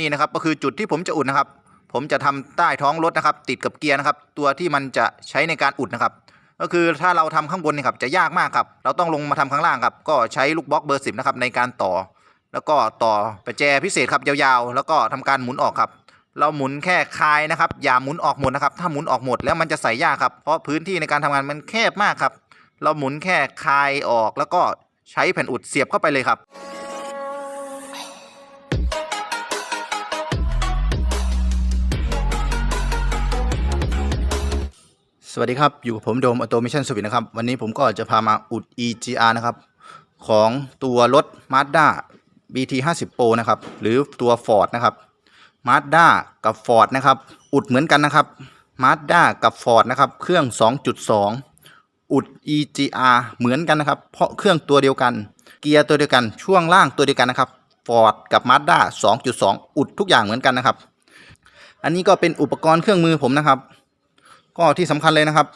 นี่นะครับก็คือจุดที่ผมจะอุดนะครับ ผมจะทำใต้ท้องรถนะครับ ติดกับเกียร์นะครับ ตัวที่มันจะใช้ในการอุดนะครับ ก็คือถ้าเราทำข้างบนนี่ครับจะยากมากครับ เราต้องลงมาทำข้างล่างครับ ก็ใช้ลูกบล็อกเบอร์สิบนะครับในการต่อ แล้วก็ต่อประแจพิเศษครับยาวๆ แล้วก็ทำการหมุนออกครับ เราหมุนแค่คลายนะครับ อย่าหมุนออกหมดนะครับ ถ้าหมุนออกหมดแล้วมันจะใส่ยากครับ เพราะพื้นที่ในการทำงานมันแคบมากครับ เราหมุนแค่คลายออกแล้วก็ใช้แผ่นอุดเสียบเข้าไปเลยครับ สวัสดีครับ อยู่กับผมโดมอ t โต a t ชันสวิตนะครับ วันนี้ผมก็จะพามาอุด EGR นะครับ ของตัวรถ Mazda BT 50 Pro นะครับ หรือตัว Ford นะครับ Mazda กับ Ford นะครับ อุดเหมือนกันนะครับ Mazda กับ Ford นะครับ เครื่อง 2.2 อุด EGR เหมือนกันนะครับ เพราะเครื่องตัวเดียวกัน เกียร์ตัวเดียวกัน ช่วงล่างตัวเดียวกันนะครับ Ford กับ Mazda 2.2 อุดทุกอย่างเหมือนกันนะครับ อันนี้ก็เป็นอุปกรณ์เครื่องมือผมนะครับ ก็ที่สำคัญเลยนะครับ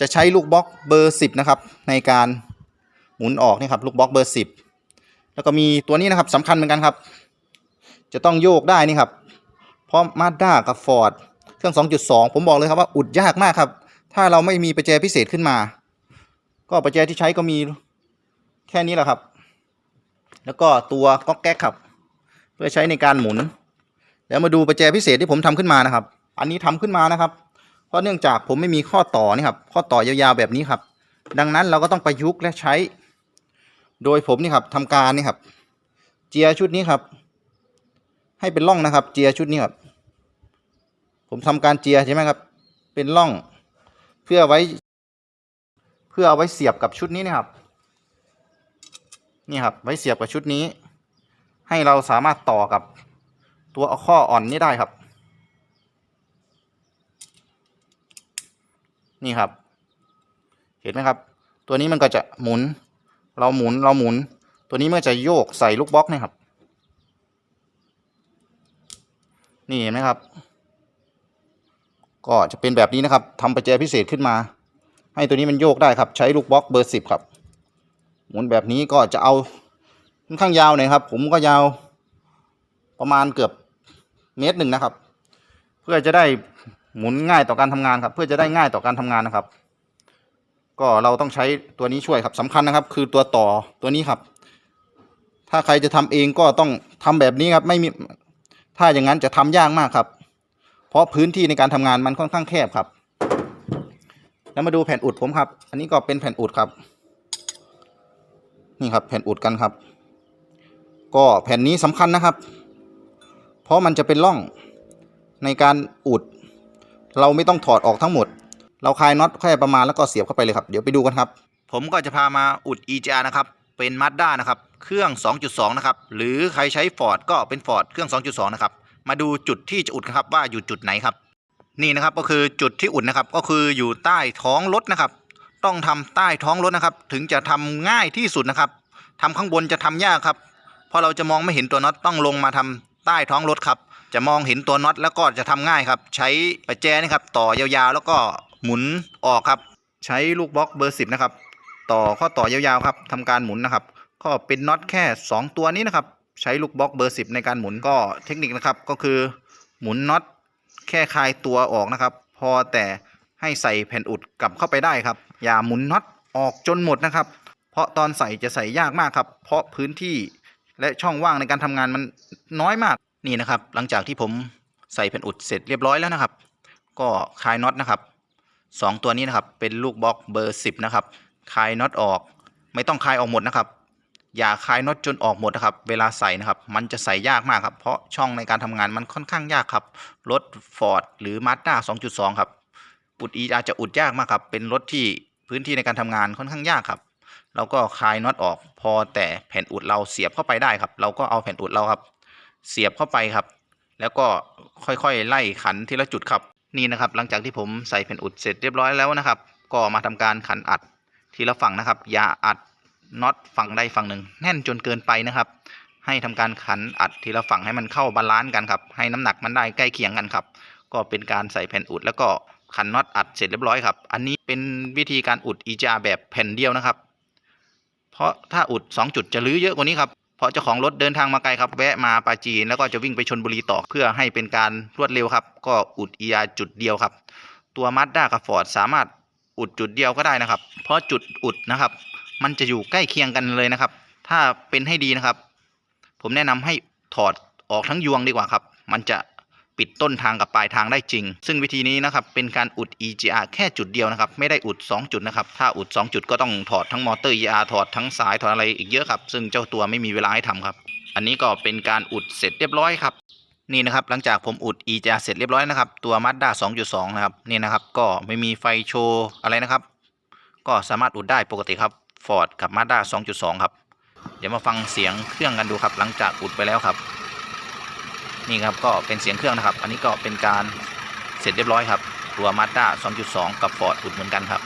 จะใช้ลูกบล็อกเบอร์ 10 นะครับ ในการหมุนออกนี่ครับลูกบล็อกเบอร์ 10 แล้วก็มีตัวนี้นะครับสำคัญเหมือนกันครับ จะต้องโยกได้นี่ครับ เพราะมาด้ากับฟอร์ดเครื่อง 2.2 ผมบอกเลยครับว่าอุดยากมากครับ ถ้าเราไม่มีประแจพิเศษขึ้นมา ก็ประแจที่ใช้ก็มีแค่นี้แหละครับ แล้วก็ตัวก๊อกแก๊กครับ เพื่อใช้ในการหมุน แล้วมาดูประแจพิเศษที่ผมทำขึ้นมานะครับ อันนี้ทำขึ้นมานะครับ เพราะเนื่องจากผมไม่มีข้อต่อนี่ครับข้อต่อยาวๆแบบนี้ครับ ดังนั้นเราก็ต้องประยุกต์และใช้ โดยผมนี่ครับทำการนี่ครับ เจียชุดนี้ครับ ให้เป็นร่องนะครับ เจียชุดนี้ครับ ผมทำการเจียใช่ไหมครับ เป็นร่องเพื่อไว้ เพื่อเอาไว้เสียบกับชุดนี้นะครับนี่ครับไว้เสียบกับชุดนี้ ให้เราสามารถต่อกับตัวข้ออ่อนนี้ได้ครับ นี่ครับ เห็นไหมครับ ตัวนี้มันก็จะหมุน เราหมุนเราหมุน ตัวนี้มันจะโยกใส่ลูกบล็อกนี่ครับ นี่เห็นไหมครับ ก็จะเป็นแบบนี้นะครับทำประแจพิเศษขึ้นมา ให้ตัวนี้มันโยกได้ครับ ใช้ลูกบล็อกเบอร์สิบครับ หมุนแบบนี้ก็จะเอาค่อนข้างยาวหน่อยครับ ผมก็ยาวประมาณเกือบเมตรหนึ่งนะครับ เพื่อจะได้ หมุนง่ายต่อการทำงานครับ เพื่อจะได้ง่ายต่อการทำงานนะครับ ก็เราต้องใช้ตัวนี้ช่วยครับสำคัญนะครับ คือตัวต่อตัวนี้ครับ ถ้าใครจะทำเองก็ต้องทำแบบนี้ครับ ไม่มีถ้าอย่างนั้นจะทำยากมากครับ เพราะพื้นที่ในการทำงานมันค่อนข้างแคบครับ แล้วมาดูแผ่นอุดผมครับ อันนี้ก็เป็นแผ่นอุดครับ นี่ครับ แผ่นอุดกันครับ ก็แผ่นนี้สำคัญนะครับ เพราะมันจะเป็นร่องในการอุด เราไม่ต้องถอดออกทั้งหมด เราคลายน็อตแค่ประมาณแล้วก็เสียบเข้าไปเลยครับ เดี๋ยวไปดูกันครับ ผมก็จะพามาอุด EGR นะครับ เป็น Mazda นะครับ เครื่อง 2.2 นะครับ หรือใครใช้ Ford ก็เป็น Ford เครื่อง 2.2 นะครับ มาดูจุดที่จะอุดครับว่าอยู่จุดไหนครับ นี่นะครับก็คือจุดที่อุดนะครับ ก็คืออยู่ใต้ท้องรถนะครับ ต้องทำใต้ท้องรถนะครับ ถึงจะทำง่ายที่สุดนะครับทำข้างบนจะทำยากครับ เพราะเราจะมองไม่เห็นตัวน็อตต้องลงมาทำใต้ท้องรถครับ จะมองเห็นตัวน็อตแล้วก็จะทำง่ายครับ ใช้ประแจนี่ครับ ต่อยาวๆ แล้วก็หมุนออกครับ ใช้ลูกบล็อกเบอร์สิบนะครับ ต่อข้อต่อยาวๆครับทำการหมุนนะครับ ก็เป็นน็อตแค่ 2 ตัวนี้นะครับ ใช้ลูกบล็อกเบอร์สิบในการหมุนก็เทคนิคนะครับ ก็คือหมุนน็อตแค่คลายตัวออกนะครับ พอแต่ให้ใส่แผ่นอุดกลับเข้าไปได้ครับ อย่าหมุนน็อตออกจนหมดนะครับ เพราะตอนใส่จะใส่ยากมากครับ เพราะพื้นที่และช่องว่างในการทำงานมันน้อยมาก นี่นะครับ หลังจากที่ผมใส่แผ่นอุดเสร็จเรียบร้อยแล้วนะครับ ก็คลายน็อตนะครับสองตัวนี้นะครับ เป็นลูกบล็อกเบอร์สิบนะครับ คลายน็อตออก ไม่ต้องคลายออกหมดนะครับ อย่าคลายน็อตจนออกหมดนะครับ เวลาใส่นะครับ มันจะใส่ยากมากครับ เพราะช่องในการทำงานมันค่อนข้างยากครับ รถ Ford หรือ Mazda 2.2 ครับ อุด EGR จะอุดยากมากครับ เป็นรถที่พื้นที่ในการทำงานค่อนข้างยากครับเราก็คลายน็อตออก พอแต่แผ่นอุดเราเสียบเข้าไปได้ครับ เราก็เอาแผ่นอุดเราครับ เสียบเข้าไปครับ แล้วก็ค่อยๆ ไล่ขันทีละจุดครับนี่นะครับหลังจากที่ผมใส่แผ่นอุดเสร็จเรียบร้อยแล้วนะครับ ก็มาทำการขันอัดทีละฝั่งนะครับ อย่าอัดน็อตฝั่งใดฝั่งหนึ่ง แน่นจนเกินไปนะครับ ให้ทำการขันอัดทีละฝั่งให้มันเข้าบาลานซ์กันครับให้น้ำหนักมันได้ใกล้เคียงกันครับ ก็เป็นการใส่แผ่นอุด แล้วก็ขันน็อตอัดเสร็จเรียบร้อยครับ อันนี้เป็นวิธีการอุด EGR แบบแผ่นเดียวนะครับ เพราะถ้าอุด 2 จุดจะลื้อเยอะกว่านี้ครับ เพราะเจ้าของรถเดินทางมาไกลครับแวะมาปาจีนแล้วก็จะวิ่งไปชนบุรีต่อเพื่อให้เป็นการรวดเร็วครับ ก็อุดเอียจุดเดียวครับ ตัวมา z ด้ากับฟอร์ดสามารถอุดจุดเดียวก็ได้นะครับ เพราะจุดอุดนะครับ มันจะอยู่ใกล้เคียงกันเลยนะครับ ถ้าเป็นให้ดีนะครับ ผมแนะนำให้ถอดออกทั้งยวงดีกว่าครับ มันจะ ปิดต้นทางกับปลายทางได้จริง ซึ่งวิธีนี้นะครับเป็นการอุด EGR แค่จุดเดียวนะครับไม่ได้อุด 2 จุดนะครับถ้าอุด 2 จุดก็ต้องถอดทั้งมอเตอร์ ER ถอดทั้งสายถอดอะไรอีกเยอะครับซึ่งเจ้าตัวไม่มีเวลาให้ทำครับ อันนี้ก็เป็นการอุดเสร็จเรียบร้อยครับนี่นะครับหลังจากผมอุด EGR เสร็จเรียบร้อยนะครับตัว Mazda 2.2 นะครับนี่นะครับก็ไม่มีไฟโชว์อะไรนะครับ ก็สามารถอุดได้ปกติครับ Ford กับ Mazda 2.2 ครับ เดี๋ยวมาฟังเสียงเครื่องกันดูครับ หลังจากอุดไปแล้วครับ นี่ครับก็เป็นเสียงเครื่องนะครับ อันนี้ก็เป็นการเสร็จเรียบร้อยครับตัวมาสด้า2.2 กับฟอร์ดอุดเหมือนกันครับ